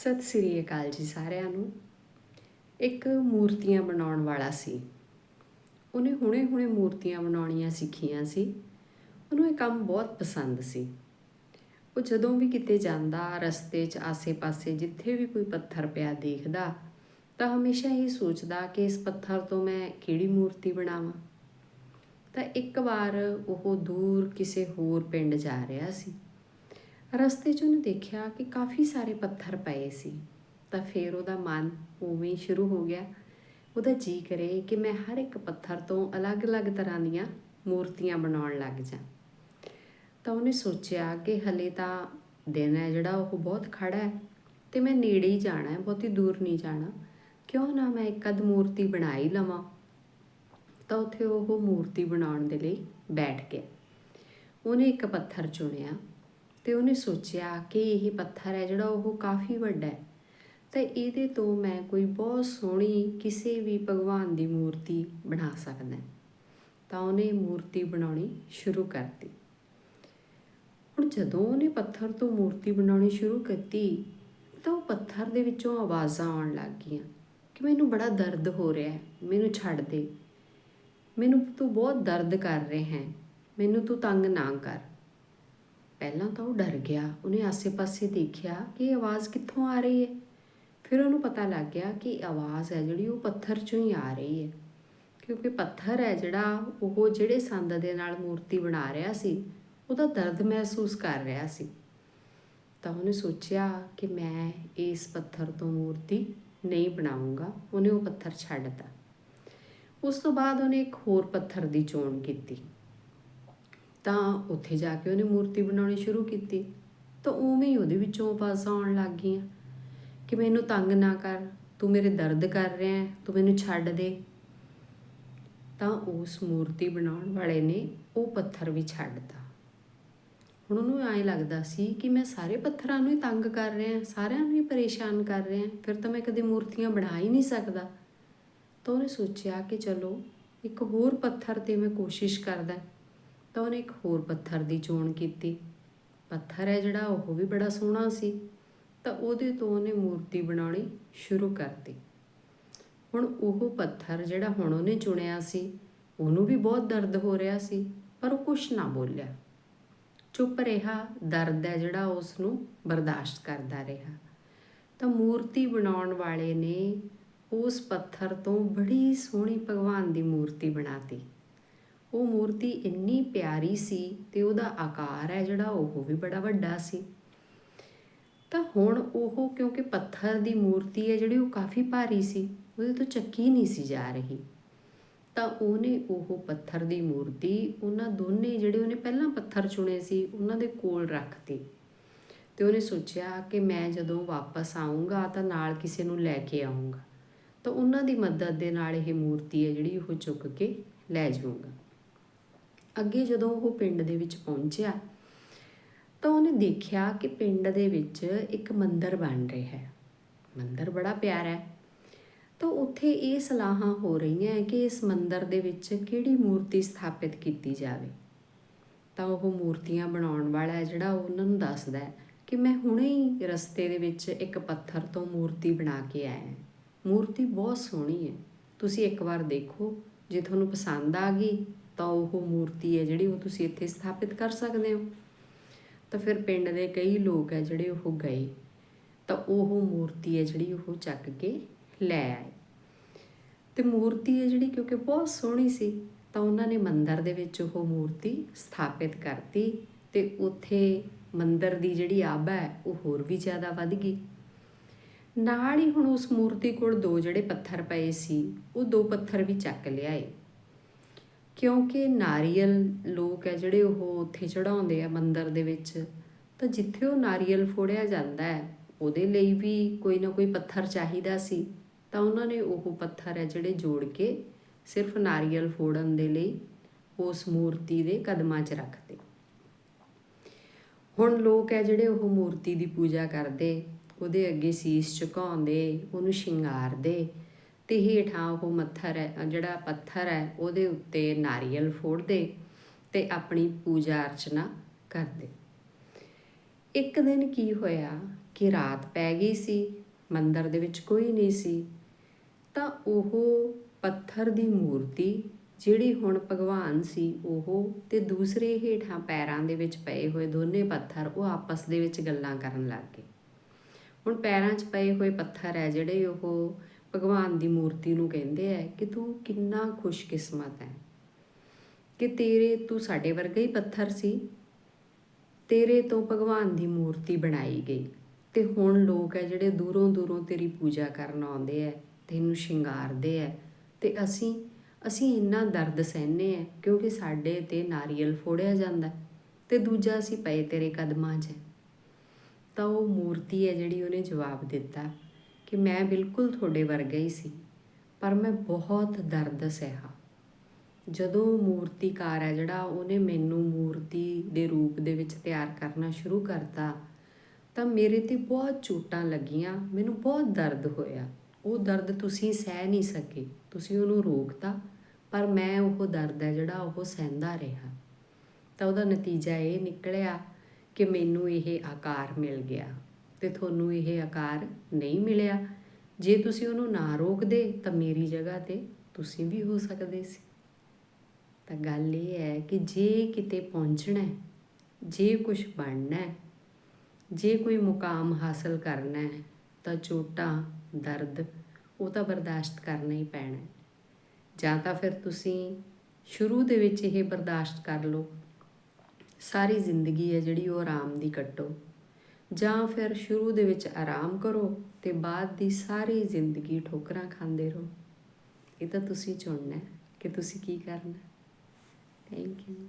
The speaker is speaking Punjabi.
ਸਤਿ ਸ੍ਰੀ ਅਕਾਲ ਜੀ ਸਾਰਿਆਂ ਨੂੰ। ਇੱਕ ਮੂਰਤੀਆਂ ਬਣਾਉਣ ਵਾਲਾ ਸੀ। ਉਹਨੇ ਹੁਣੇ-ਹੁਣੇ ਮੂਰਤੀਆਂ ਬਣਾਉਣੀਆਂ ਸਿੱਖੀਆਂ ਸੀ। ਉਹਨੂੰ ਇਹ ਕੰਮ ਬਹੁਤ ਪਸੰਦ ਸੀ। ਉਹ ਜਦੋਂ ਵੀ ਕਿਤੇ ਜਾਂਦਾ, ਰਸਤੇ 'ਚ, ਆਸੇ-ਪਾਸੇ ਜਿੱਥੇ ਵੀ ਕੋਈ ਪੱਥਰ ਪਿਆ ਦੇਖਦਾ, ਤਾਂ ਹਮੇਸ਼ਾ ਹੀ ਸੋਚਦਾ ਕਿ ਇਸ ਪੱਥਰ ਤੋਂ ਮੈਂ ਕਿਹੜੀ ਮੂਰਤੀ ਬਣਾਵਾਂ। ਤਾਂ ਇੱਕ ਵਾਰ ਉਹ ਦੂਰ ਕਿਸੇ ਹੋਰ ਪਿੰਡ ਜਾ ਰਿਹਾ ਸੀ। ਰਸਤੇ 'ਚ ਉਹਨੇ ਦੇਖਿਆ ਕਿ ਕਾਫੀ ਸਾਰੇ ਪੱਥਰ ਪਏ ਸੀ। ਤਾਂ ਫਿਰ ਉਹਦਾ ਮਨ ਉਵੇਂ ਹੀ ਸ਼ੁਰੂ ਹੋ ਗਿਆ। ਉਹਦਾ ਜੀ ਕਰੇ ਕਿ ਮੈਂ ਹਰ ਇੱਕ ਪੱਥਰ ਤੋਂ ਅਲੱਗ-ਅਲੱਗ ਤਰ੍ਹਾਂ ਦੀਆਂ ਮੂਰਤੀਆਂ ਬਣਾਉਣ ਲੱਗ ਜਾ ਤਾਂ ਉਹਨੇ ਸੋਚਿਆ ਕਿ ਹਲੇ ਤਾਂ ਦਿਨ ਹੈ ਜਿਹੜਾ ਉਹ ਬਹੁਤ ਖੜਾ ਹੈ ਤੇ ਮੈਂ ਨੇੜੇ ਹੀ ਜਾਣਾ ਹੈ, ਬਹੁਤੀ ਦੂਰ ਨਹੀਂ ਜਾਣਾ। ਕਿਉਂ ਨਾ ਮੈਂ ਇੱਕ ਅਦ ਮੂਰਤੀ ਬਣਾ ਹੀ ਲਵਾਂ। ਤਾਂ ਉੱਥੇ ਉਹ ਮੂਰਤੀ ਬਣਾਉਣ ਦੇ ਲਈ ਬੈਠ ਗਿਆ। ਉਹਨੇ ਇੱਕ ਪੱਥਰ ਚੁਣਿਆ। ਤੇ ਉਹਨੇ ਸੋਚਿਆ ਕਿ ਇਹ ਪੱਥਰ ਹੈ ਜਿਹੜਾ ਉਹ ਕਾਫੀ ਵੱਡਾ ਹੈ। ਤੇ ਇਹਦੇ ਤੋਂ ਮੈਂ ਕੋਈ ਬਹੁਤ ਸੋਹਣੀ ਕਿਸੇ ਵੀ ਭਗਵਾਨ ਦੀ ਮੂਰਤੀ ਬਣਾ ਸਕਦਾ ਤਾਂ ਉਹਨੇ ਮੂਰਤੀ ਬਣਾਉਣੀ ਸ਼ੁਰੂ ਕਰਤੀ। ਹੁਣ ਜਦੋਂ ਉਹਨੇ ਪੱਥਰ ਤੋਂ ਮੂਰਤੀ ਬਣਾਉਣੀ ਸ਼ੁਰੂ ਕੀਤੀ, ਤਾਂ ਉਹ ਪੱਥਰ ਦੇ ਵਿੱਚੋਂ ਆਵਾਜ਼ਾਂ ਆਉਣ ਲੱਗ ਗਈਆਂ ਕਿ ਮੈਨੂੰ ਬੜਾ ਦਰਦ ਹੋ ਰਿਹਾ ਹੈ, ਮੈਨੂੰ ਛੱਡ ਦੇ। ਮੈਨੂੰ ਤੂੰ ਬਹੁਤ ਦਰਦ ਕਰ ਰਿਹਾ ਹੈ, ਮੈਨੂੰ ਤੂੰ ਤੰਗ ਨਾ ਕਰ। ਪਹਿਲਾਂ ਤਾਂ ਉਹ ਡਰ ਗਿਆ। ਉਹਨੇ ਆਸੇ-ਪਾਸੇ ਦੇਖਿਆ ਕਿ ਇਹ ਆਵਾਜ਼ ਕਿੱਥੋਂ ਆ ਰਹੀ ਹੈ। ਫਿਰ ਉਹਨੂੰ ਪਤਾ ਲੱਗ ਗਿਆ ਕਿ ਆਵਾਜ਼ ਹੈ ਜਿਹੜੀ ਉਹ ਪੱਥਰ ਚੋਂ ਹੀ ਆ ਰਹੀ ਹੈ। ਕਿਉਂਕਿ ਪੱਥਰ ਹੈ ਜਿਹੜਾ ਉਹ ਜਿਹੜੇ ਸੰਦ ਦੇ ਨਾਲ ਮੂਰਤੀ ਬਣਾ ਰਿਹਾ ਸੀ, ਉਹਦਾ ਦਰਦ ਮਹਿਸੂਸ ਕਰ ਰਿਹਾ ਸੀ। ਤਾਂ ਉਹਨੇ ਸੋਚਿਆ ਕਿ ਮੈਂ ਇਸ ਪੱਥਰ ਤੋਂ ਮੂਰਤੀ ਨਹੀਂ ਬਣਾਉਂਗਾ ਉਹਨੇ ਉਹ ਪੱਥਰ ਛੱਡਤਾ ਉਸ ਤੋਂ ਬਾਅਦ ਉਹਨੇ ਇੱਕ ਹੋਰ ਪੱਥਰ ਦੀ ਚੋਣ ਕੀਤੀ। ਤਾਂ ਉੱਥੇ ਜਾ ਕੇ ਉਹਨੇ ਮੂਰਤੀ ਬਣਾਉਣੀ ਸ਼ੁਰੂ ਕੀਤੀ। ਤਾਂ ਉਵੇਂ ਹੀ ਉਹਦੇ ਵਿੱਚੋਂ ਆਵਾਜ਼ਾਂ ਆਉਣ ਲੱਗ ਗਈਆਂ। ਕਿ ਮੈਨੂੰ ਤੰਗ ਨਾ ਕਰ, ਤੂੰ ਮੇਰੇ ਦਰਦ ਕਰ ਰਿਹਾ ਹੈ, ਤੂੰ ਮੈਨੂੰ ਛੱਡ ਦੇ। ਤਾਂ ਉਸ ਮੂਰਤੀ ਬਣਾਉਣ ਵਾਲੇ ਨੇ ਉਹ ਪੱਥਰ ਵੀ ਛੱਡਤਾ। ਹੁਣ ਉਹਨੂੰ ਐਂ ਲੱਗਦਾ ਸੀ ਕਿ ਮੈਂ ਸਾਰੇ ਪੱਥਰਾਂ ਨੂੰ ਹੀ ਤੰਗ ਕਰ ਰਿਹਾ ਸਾਰਿਆਂ ਨੂੰ ਹੀ ਪਰੇਸ਼ਾਨ ਕਰ ਰਿਹਾ ਫਿਰ ਤਾਂ ਮੈਂ ਕਦੇ ਮੂਰਤੀਆਂ ਬਣਾ ਹੀ ਨਹੀਂ ਸਕਦਾ। ਤਾਂ ਉਹਨੇ ਸੋਚਿਆ ਕਿ ਚਲੋ, ਇੱਕ ਹੋਰ ਪੱਥਰ ਤੇ ਮੈਂ ਕੋਸ਼ਿਸ਼ ਕਰਦਾ। ਤਾਂ ਉਹਨੇ ਇੱਕ ਹੋਰ ਪੱਥਰ ਦੀ ਚੋਣ ਕੀਤੀ। ਪੱਥਰ ਹੈ ਜਿਹੜਾ ਉਹ ਵੀ ਬੜਾ ਸੋਹਣਾ ਸੀ। ਤਾਂ ਉਹਦੇ ਤੋਂ ਉਹਨੇ ਮੂਰਤੀ ਬਣਾਉਣੀ ਸ਼ੁਰੂ ਕਰਤੀ। ਹੁਣ ਉਹ ਪੱਥਰ ਜਿਹੜਾ ਹੁਣ ਉਹਨੇ ਚੁਣਿਆ ਸੀ, ਉਹਨੂੰ ਵੀ ਬਹੁਤ ਦਰਦ ਹੋ ਰਿਹਾ ਸੀ, ਪਰ ਉਹ ਕੁਛ ਨਾ ਬੋਲਿਆ। ਚੁੱਪ ਰਿਹਾ, ਦਰਦ ਹੈ ਜਿਹੜਾ ਉਸ ਨੂੰ ਬਰਦਾਸ਼ਤ ਕਰਦਾ ਰਿਹਾ। ਤਾਂ ਮੂਰਤੀ ਬਣਾਉਣ ਵਾਲੇ ਨੇ ਉਸ ਪੱਥਰ ਤੋਂ ਬੜੀ ਸੋਹਣੀ ਭਗਵਾਨ ਦੀ ਮੂਰਤੀ ਬਣਾਤੀ ਉਹ ਮੂਰਤੀ ਇੰਨੀ ਪਿਆਰੀ ਸੀ ਤੇ ਉਹਦਾ ਆਕਾਰ ਹੈ ਜਿਹੜਾ ਉਹ ਵੀ ਬੜਾ ਵੱਡਾ ਸੀ। ਤਾਂ ਹੁਣ ਉਹ ਕਿਉਂਕਿ ਪੱਥਰ ਦੀ ਮੂਰਤੀ ਹੈ ਜਿਹੜੀ ਉਹ ਕਾਫੀ ਭਾਰੀ ਸੀ, ਉਹਦੇ ਤੋਂ ਚੱਕੀ ਨਹੀਂ ਸੀ ਜਾ ਰਹੀ। ਤਾਂ ਉਹਨੇ ਉਹ ਪੱਥਰ ਦੀ ਮੂਰਤੀ, ਉਹਨਾਂ ਦੋਨੇ ਜਿਹੜੇ ਉਹਨੇ ਪਹਿਲਾਂ ਪੱਥਰ ਚੁਣੇ ਸੀ, ਉਹਨਾਂ ਦੇ ਕੋਲ ਰੱਖਤੀ ਤੇ ਉਹਨੇ ਸੋਚਿਆ ਕਿ ਮੈਂ ਜਦੋਂ ਵਾਪਸ ਆਉਂਗਾ ਤਾਂ ਨਾਲ ਕਿਸੇ ਨੂੰ ਲੈ ਕੇ ਆਉਂਗਾ ਤਾਂ ਉਹਨਾਂ ਦੀ ਮਦਦ ਦੇ ਨਾਲ ਇਹ ਮੂਰਤੀ ਹੈ ਜਿਹੜੀ ਉਹ ਚੁੱਕ ਕੇ ਲੈ ਜਾਊਗਾ। ਅੱਗੇ ਜਦੋਂ ਉਹ ਪਿੰਡ ਦੇ ਵਿੱਚ ਪਹੁੰਚਿਆ, ਤਾਂ ਉਹਨੇ ਦੇਖਿਆ ਕਿ ਪਿੰਡ ਦੇ ਵਿੱਚ ਇੱਕ ਮੰਦਿਰ ਬਣ ਰਿਹਾ ਹੈ। ਮੰਦਿਰ ਬੜਾ ਪਿਆਰਾ ਹੈ। ਤਾਂ ਉੱਥੇ ਇਹ ਸਲਾਹਾਂ ਹੋ ਰਹੀਆਂ ਕਿ ਇਸ ਮੰਦਿਰ ਦੇ ਵਿੱਚ ਕਿਹੜੀ ਮੂਰਤੀ ਸਥਾਪਿਤ ਕੀਤੀ ਜਾਵੇ। ਤਾਂ ਉਹ ਮੂਰਤੀਆਂ ਬਣਾਉਣ ਵਾਲਾ ਹੈ, ਜਿਹੜਾ ਉਹਨਾਂ ਨੂੰ ਦੱਸਦਾ ਹੈ ਕਿ ਮੈਂ ਹੁਣੇ ਹੀ ਰਸਤੇ ਦੇ ਵਿੱਚ ਇੱਕ ਪੱਥਰ ਤੋਂ ਮੂਰਤੀ ਬਣਾ ਕੇ ਆਇਆ ਮੂਰਤੀ ਬਹੁਤ ਸੋਹਣੀ ਹੈ। ਤੁਸੀਂ ਇੱਕ ਵਾਰ ਦੇਖੋ, ਜੇ ਤੁਹਾਨੂੰ ਪਸੰਦ ਆ ਗਈ ਤਾਂ ਉਹ ਮੂਰਤੀ ਹੈ ਜਿਹੜੀ ਉਹ ਤੁਸੀਂ ਇੱਥੇ ਸਥਾਪਿਤ ਕਰ ਸਕਦੇ ਹੋ। ਤਾਂ ਫਿਰ ਪਿੰਡ ਦੇ ਕਈ ਲੋਕ ਹੈ ਜਿਹੜੇ ਉਹ ਗਏ। ਤਾਂ ਉਹ ਮੂਰਤੀ ਹੈ ਜਿਹੜੀ ਉਹ ਚੱਕ ਕੇ ਲੈ ਆਏ। ਤੇ ਮੂਰਤੀ ਹੈ ਜਿਹੜੀ ਕਿਉਂਕਿ ਬਹੁਤ ਸੋਹਣੀ ਸੀ, ਤਾਂ ਉਹਨਾਂ ਨੇ ਮੰਦਰ ਦੇ ਵਿੱਚ ਉਹ ਮੂਰਤੀ ਸਥਾਪਿਤ ਕਰਤੀ ਤੇ ਉੱਥੇ ਮੰਦਰ ਦੀ ਜਿਹੜੀ ਆਭਾ ਹੈ, ਉਹ ਹੋਰ ਵੀ ਜ਼ਿਆਦਾ ਵੱਧ ਗਈ। ਨਾਲ ਹੀ ਹੁਣ ਉਸ ਮੂਰਤੀ ਕੋਲ ਦੋ ਜਿਹੜੇ ਪੱਥਰ ਪਏ ਸੀ, ਉਹ ਦੋ ਪੱਥਰ ਵੀ ਚੱਕ ਲਿਆਏ। ਕਿਉਂਕਿ ਨਾਰੀਅਲ ਲੋਕ ਹੈ ਜਿਹੜੇ ਉਹ ਉੱਥੇ ਚੜਾਉਂਦੇ ਆ ਮੰਦਰ ਦੇ ਵਿੱਚ, ਤਾਂ ਜਿੱਥੇ ਉਹ ਨਾਰੀਅਲ ਫੋੜਿਆ ਜਾਂਦਾ ਹੈ, ਉਹਦੇ ਲਈ ਵੀ ਕੋਈ ਨਾ ਕੋਈ ਪੱਥਰ ਚਾਹੀਦਾ ਸੀ। ਤਾਂ ਉਹਨਾਂ ਨੇ ਉਹ ਪੱਥਰ ਹੈ ਜਿਹੜੇ ਜੋੜ ਕੇ ਸਿਰਫ ਨਾਰੀਅਲ ਫੋੜਨ ਦੇ ਲਈ ਉਸ ਮੂਰਤੀ ਦੇ ਕਦਮਾਂ 'ਚ ਰੱਖਦੇ। ਹੁਣ ਲੋਕ ਹੈ ਜਿਹੜੇ ਉਹ ਮੂਰਤੀ ਦੀ ਪੂਜਾ ਕਰਦੇ, ਉਹਦੇ ਅੱਗੇ ਸੀਸ ਝੁਕਾਉਂਦੇ, ਉਹਨੂੰ ਸ਼ਿੰਗਾਰਦੇ ਤੇ ਹੇਠਾਂ ਉਹ ਮੱਥਰ ਹੈ ਜਿਹੜਾ ਪੱਥਰ ਹੈ, ਉਹਦੇ ਉੱਤੇ ਨਾਰੀਅਲ ਫੋੜਦੇ ਤੇ ਆਪਣੀ ਪੂਜਾ ਅਰਚਨਾ ਕਰਦੇ। ਇੱਕ ਦਿਨ ਕੀ ਹੋਇਆ ਕਿ ਰਾਤ ਪੈ ਗਈ ਸੀ, ਮੰਦਰ ਦੇ ਵਿੱਚ ਕੋਈ ਨਹੀਂ ਸੀ, ਤਾਂ ਉਹ ਪੱਥਰ ਦੀ ਮੂਰਤੀ ਜਿਹੜੀ ਹੁਣ ਭਗਵਾਨ ਸੀ, ਉਹ ਤੇ ਦੂਸਰੇ ਹੇਠਾਂ ਪੈਰਾਂ ਦੇ ਵਿੱਚ ਪਏ ਹੋਏ ਦੋਨੇ ਪੱਥਰ ਉਹ ਆਪਸ ਦੇ ਵਿੱਚ ਗੱਲਾਂ ਕਰਨ ਲੱਗ ਗਏ। ਹੁਣ ਪੈਰਾਂ 'ਚ ਪਏ ਹੋਏ ਪੱਥਰ ਹੈ ਜਿਹੜੇ ਉਹ ਭਗਵਾਨ ਦੀ ਮੂਰਤੀ ਨੂੰ ਕਹਿੰਦੇ ਆ ਕਿ ਤੂੰ ਕਿੰਨਾ ਖੁਸ਼ਕਿਸਮਤ ਹੈ ਕਿ ਤੇਰੇ, ਤੂੰ ਸਾਡੇ ਵਰਗਾ ਹੀ ਪੱਥਰ ਸੀ। ਤੇਰੇ ਤੋਂ ਭਗਵਾਨ ਦੀ ਮੂਰਤੀ ਬਣਾਈ ਗਈ। ਤੇ ਹੁਣ ਲੋਕ ਹੈ ਜਿਹੜੇ ਦੂਰੋਂ ਦੂਰੋਂ ਤੇਰੀ ਪੂਜਾ ਕਰਨ ਆਉਂਦੇ ਐ ਤੈਨੂੰ ਸ਼ਿੰਗਾਰਦੇ ਐ ਤੇ ਅਸੀਂ ਅਸੀਂ ਇੰਨਾ ਦਰਦ ਸਹਿਨੇ ਆ ਕਿਉਂਕਿ ਸਾਡੇ ਤੇ ਨਾਰੀਅਲ ਫੋੜਿਆ ਜਾਂਦਾ। ਹੈ ਤੇ ਦੂਜਾ ਅਸੀਂ ਪਏ ਤੇਰੇ ਕਦਮਾਂ 'ਚ। ਤਾਂ ਉਹ ਮੂਰਤੀ ਹੈ ਜਿਹੜੀ ਉਹਨੇ ਜਵਾਬ ਦਿੱਤਾ। ਕਿ ਮੈਂ ਬਿਲਕੁਲ ਤੁਹਾਡੇ ਵਰਗਾ ਹੀ ਸੀ, ਪਰ ਮੈਂ ਬਹੁਤ ਦਰਦ ਸਹਿਆ। ਜਦੋਂ ਮੂਰਤੀਕਾਰ ਹੈ ਜਿਹੜਾ, ਉਹਨੇ ਮੈਨੂੰ ਮੂਰਤੀ ਦੇ ਰੂਪ ਦੇ ਵਿੱਚ ਤਿਆਰ ਕਰਨਾ ਸ਼ੁਰੂ ਕਰਤਾ, ਤਾਂ ਮੇਰੇ ਤੇ ਬਹੁਤ ਚੋਟਾਂ ਲੱਗੀਆਂ, ਮੈਨੂੰ ਬਹੁਤ ਦਰਦ ਹੋਇਆ। ਉਹ ਦਰਦ ਤੁਸੀਂ ਸਹਿ ਨਹੀਂ ਸਕੇ, ਤੁਸੀਂ ਉਹਨੂੰ ਰੋਕਤਾ, ਪਰ ਮੈਂ ਉਹ ਦਰਦ ਹੈ ਜਿਹੜਾ, ਉਹ ਸਹਿੰਦਾ ਰਿਹਾ। ਤਾਂ ਉਹਦਾ ਨਤੀਜਾ ਇਹ ਨਿਕਲਿਆ ਕਿ ਮੈਨੂੰ ਇਹ ਆਕਾਰ ਮਿਲ ਗਿਆ। ਤੇ ਤੁਹਾਨੂੰ ਇਹ ਆਕਾਰ ਨਹੀਂ ਮਿਲਿਆ। ਜੇ ਤੁਸੀਂ ਉਹਨੂੰ ਨਾ ਰੋਕਦੇ, ਤਾਂ ਮੇਰੀ ਜਗ੍ਹਾ ਤੇ ਤੁਸੀਂ ਵੀ ਹੋ ਸਕਦੇ ਸੀ। ਤਾਂ ਗੱਲ ਇਹ ਹੈ ਕਿ ਜੇ ਕਿਤੇ ਪਹੁੰਚਣਾ ਹੈ, ਜੇ ਕੁਝ ਬਣਨਾ ਹੈ, ਜੇ ਕੋਈ ਮੁਕਾਮ ਹਾਸਲ ਕਰਨਾ ਹੈ, ਤਾਂ ਚੋਟਾਂ, ਦਰਦ, ਉਹ ਤਾਂ ਬਰਦਾਸ਼ਤ ਕਰਨਾ ਹੀ ਪੈਣਾ ਹੈ। ਜਾਂ ਤਾਂ ਫਿਰ ਤੁਸੀਂ ਸ਼ੁਰੂ ਦੇ ਵਿੱਚ ਇਹ ਬਰਦਾਸ਼ਤ ਕਰ ਲਓ। ਸਾਰੀ ਜ਼ਿੰਦਗੀ ਹੈ ਜਿਹੜੀ ਉਹ ਆਰਾਮ ਦੀ ਕੱਟੋ। ਜਾਂ ਫਿਰ ਸ਼ੁਰੂ ਦੇ ਵਿੱਚ ਆਰਾਮ ਕਰੋ ਤੇ ਬਾਅਦ ਦੀ ਸਾਰੀ ਜ਼ਿੰਦਗੀ ਠੋਕਰਾਂ ਖਾਂਦੇ ਰਹੋ। ਇਹ ਤਾਂ ਤੁਸੀਂ ਚੁਣਨਾ ਹੈ ਕਿ ਤੁਸੀਂ ਕੀ ਕਰਨਾ ਥੈਂਕ ਯੂ